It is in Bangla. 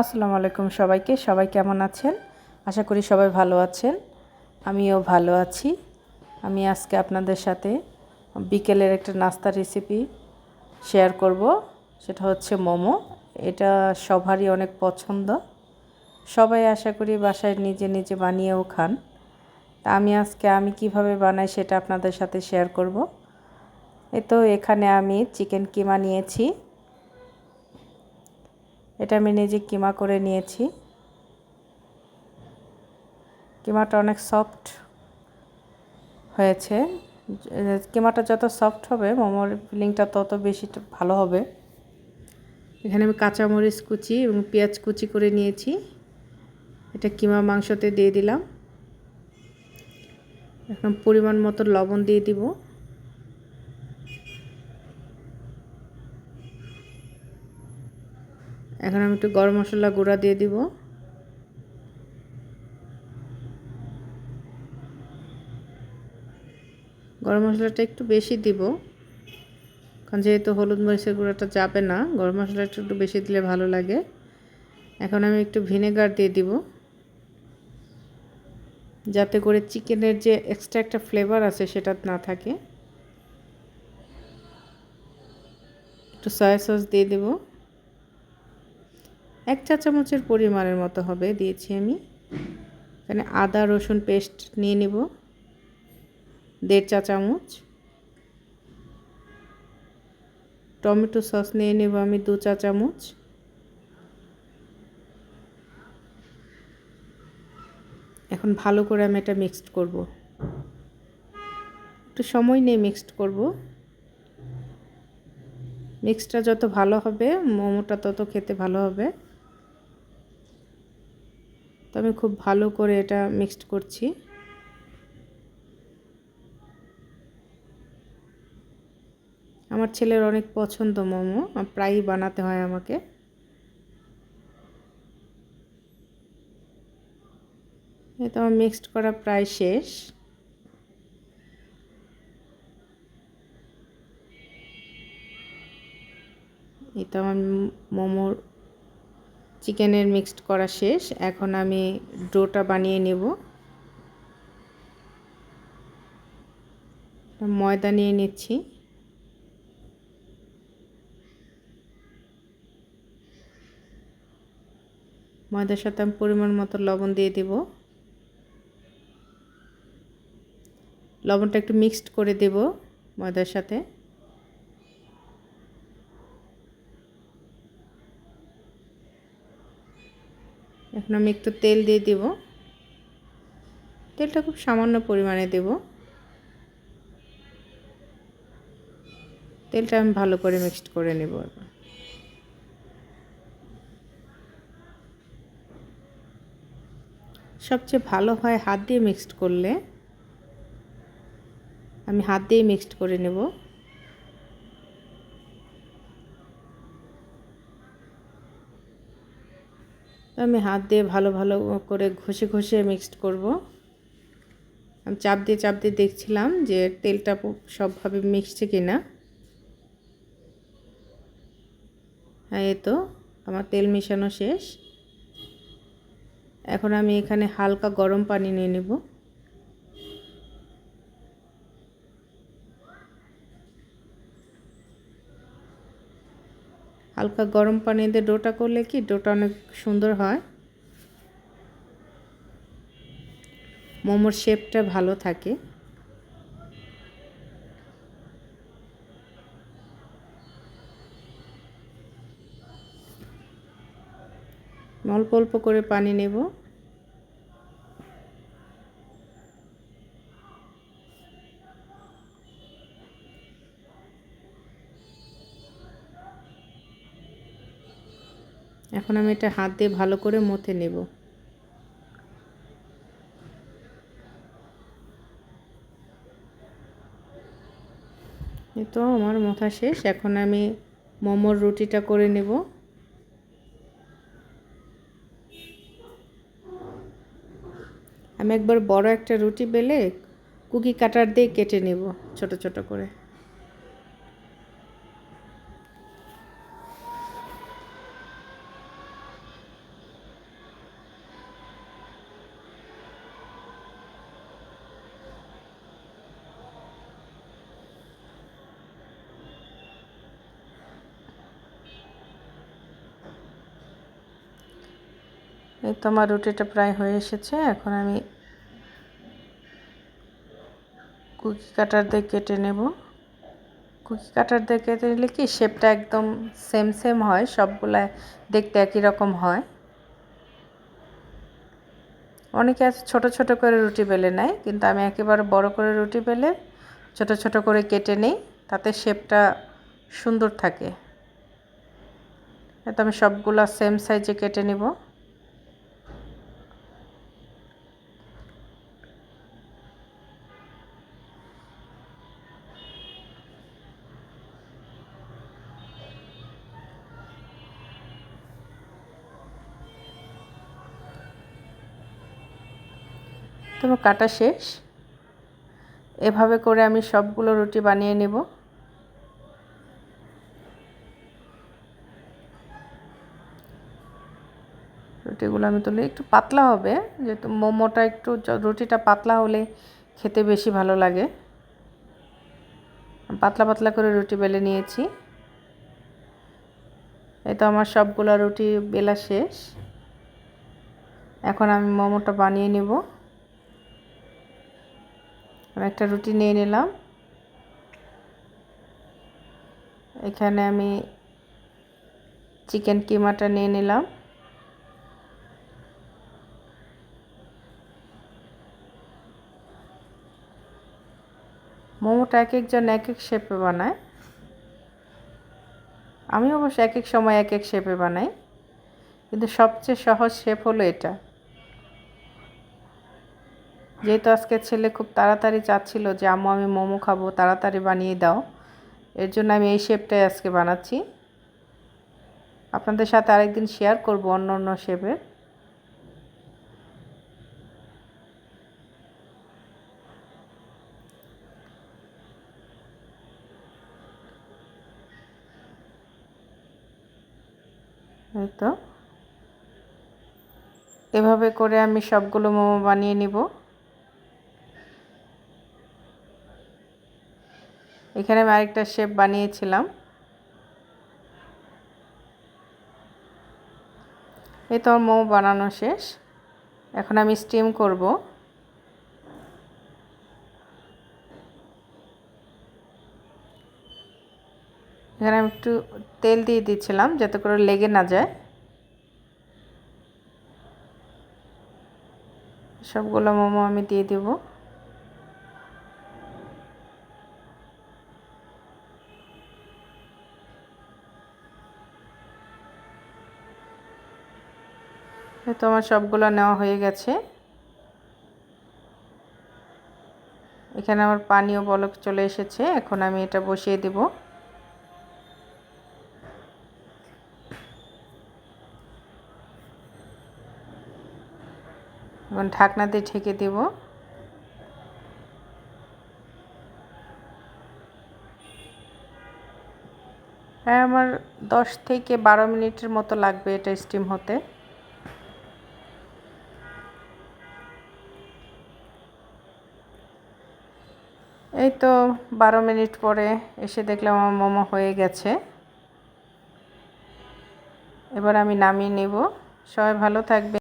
আসসালামু আলাইকুম সবাইকে। সবাই কেমন আছেন? আশা করি সবাই ভালো আছেন। আমিও ভালো আছি। আমি আজকে আপনাদের সাথে বিকেলের একটা নাস্তা রেসিপি শেয়ার করব। সেটা হচ্ছে মোমো। এটা সবারই অনেক পছন্দ। সবাই আশা করি বাসায় নিজে নিজে বানিয়েও খান। তা আমি আজকে আমি কীভাবে বানাই সেটা আপনাদের সাথে শেয়ার করব। এ তো এখানে আমি চিকেন কিমা নিয়েছি। এটা আমি নিজে কিমা করে নিয়েছি। কিমাটা অনেক সফট হয়েছে। কিমাটা যত সফট হবে, মোমোর ফিলিংটা তত বেশি ভালো হবে। এখানে আমি কাঁচামরিচ কুচি এবং পেঁয়াজ কুচি করে নিয়েছি। এটা কিমা মাংসতে দিয়ে দিলাম। এখন পরিমাণ মতো লবণ দিয়ে দিব। এখন আমি একটু গরম মশলা গুঁড়া দিয়ে দিব। গরম মশলাটা একটু বেশি দিব, কারণ যেহেতু হলুদ মরিচের গুঁড়াটা যাবে না, গরম মশলাটা একটু বেশি দিলে ভালো লাগে। এখন আমি একটু ভিনেগার দিয়ে দিব, যাতে করে চিকেনের যে এক্সট্রা একটা ফ্লেভার আছে সেটা না থাকে। একটু সয়া সস দিয়ে দেবো। এক চা চামচের পরিমাণের মতো হবে, দিয়েছি আমি। এখানে আদা, রসুন পেস্ট নিয়ে নেব, দেড় চা চামচ। টমেটো সস নিয়ে নেব আমি দু চা চামচ। এখন ভালো করে আমি এটা মিক্সড করব। একটু সময় নিয়ে মিক্সড করব। মিক্সটা যত ভালো হবে, মোমোটা তত খেতে ভালো হবে। তো আমি খুব ভালো করে এটা মিক্সড করছি। আমার ছেলের অনেক পছন্দ মোমো প্রায়ই বানাতে হয় আমাকে। তো আমার মিক্সড করা প্রায় শেষ। এই তো আমার মোমোর চিকেনের মিক্সড করা শেষ। এখন আমি ডোটা বানিয়ে নেব। ময়দা নিয়ে নিচ্ছি। ময়দার সাথে আমি পরিমাণ মতো লবণ দিয়ে দেব। লবণটা একটু মিক্সড করে দেব ময়দার সাথে। এখন আমি একটু তেল দিয়ে দেব। তেলটা খুব সামান্য পরিমাণে দেব। তেলটা আমি ভালো করে মিক্সড করে নেব সবচেয়ে ভালো হয় হাত দিয়ে মিক্সড করলে। আমি হাত দিয়ে মিক্সড করে নেব। আমি হাত দিয়ে ভালো ভালো করে ঘষে ঘষে মিক্সড করব। আমি চাপ দিয়ে চাপ দিয়ে দেখছিলাম যে তেলটা সবভাবে মিক্সছে কি না হ্যাঁ এ তো, আমার তেল মেশানো শেষ। এখন আমি এখানে হালকা গরম পানি নিয়ে নেব। হালকা গরম পানি দিয়ে ডোটা করলে কি ডোটা অনেক সুন্দর হয়? মোমোর শেপটা ভালো থাকে। অল্প অল্প করে পানি নেব। এখন আমি এটা হাত দিয়ে ভালো করে মথে নেব। তো আমার মথা শেষ, এখন আমি মোমোর রুটিটা করে নেব। আমি একবার বড় একটা রুটি বেলে কুকি কাটার দিয়ে কেটে নেব, ছোট ছোট করে। এই তো আমার রুটিটা প্রায় হয়ে এসেছে। এখন আমি কুকি কাটার দিয়ে কেটে নেব। কুকি কাটার দিয়ে কেটে নিলে কি শেপটা একদম সেম সেম হয়, সবগুলা দেখতে একই রকম হয়। অনেকে আছে ছোটো ছোটো করে রুটি বেলে নেয়, কিন্তু আমি একেবারে বড় করে রুটি বেলে ছোট ছোট করে কেটে নিই, তাতে শেপটা সুন্দর থাকে। তো আমি সবগুলো সেম সাইজে কেটে নিব। তোমার কাটা শেষ। এভাবে করে আমি সবগুলো রুটি বানিয়ে নেব। রুটিগুলো আমি তুলে, একটু পাতলা হবে, যেহেতু মোমোটা একটু রুটিটা পাতলা হলে খেতে বেশি ভালো লাগে। পাতলা পাতলা করে রুটি বেলে নিয়েছি। এই তো আমার সবগুলো রুটি বেলা শেষ। এখন আমি মোমোটা বানিয়ে নিব। আমি একটা রুটি নিয়ে নিলাম। এখানে আমি চিকেন কিমাটা নিয়ে নিলাম। মোমোটা এক একজন এক এক শেপে বানায়। আমি অবশ্য এক এক সময় এক এক শেপে বানাই। কিন্তু সবচেয়ে সহজ শেপ হলো এটা। যেহেতু আজকে ছেলে খুব তাড়াতাড়ি চাচ্ছিল যে, আম্মু, আমি মোমো খাব, তাড়াতাড়ি বানিয়ে দাও। এর জন্য আমি এই শেপটাই আজকে বানাচ্ছি। আপনাদের সাথে আরেকদিন শেয়ার করব অন্য অন্য শেপের তো। এভাবে করে আমি সবগুলো মোমো বানিয়ে নিব। এখানে আমি আরেকটা শেপ বানিয়েছিলাম। এই তো মোমো বানানো শেষ। এখন আমি স্টিম করব। এখানে আমি একটু তেল দিয়ে দিচ্ছিলাম যাতে করে লেগে না যায়। সবগুলো মোমো আমি দিয়ে দেবো। তো আমার সবগুলো নেওয়া হয়ে গেছে। এখানে আমার পানিও বলক চলে এসেছে, এখন আমি এটা বসিয়ে দেব। এখন ঢাকনা দিয়ে ঢেকে দেব। হ্যাঁ আমার দশ থেকে বারো মিনিটের মতো লাগবে এটা স্টিম হতে। তো বারো মিনিট পরে এসে দেখলাম আমার মোমো হয়ে গেছে। এবার আমি নামিয়ে নেব। সবাই ভালো থাকবে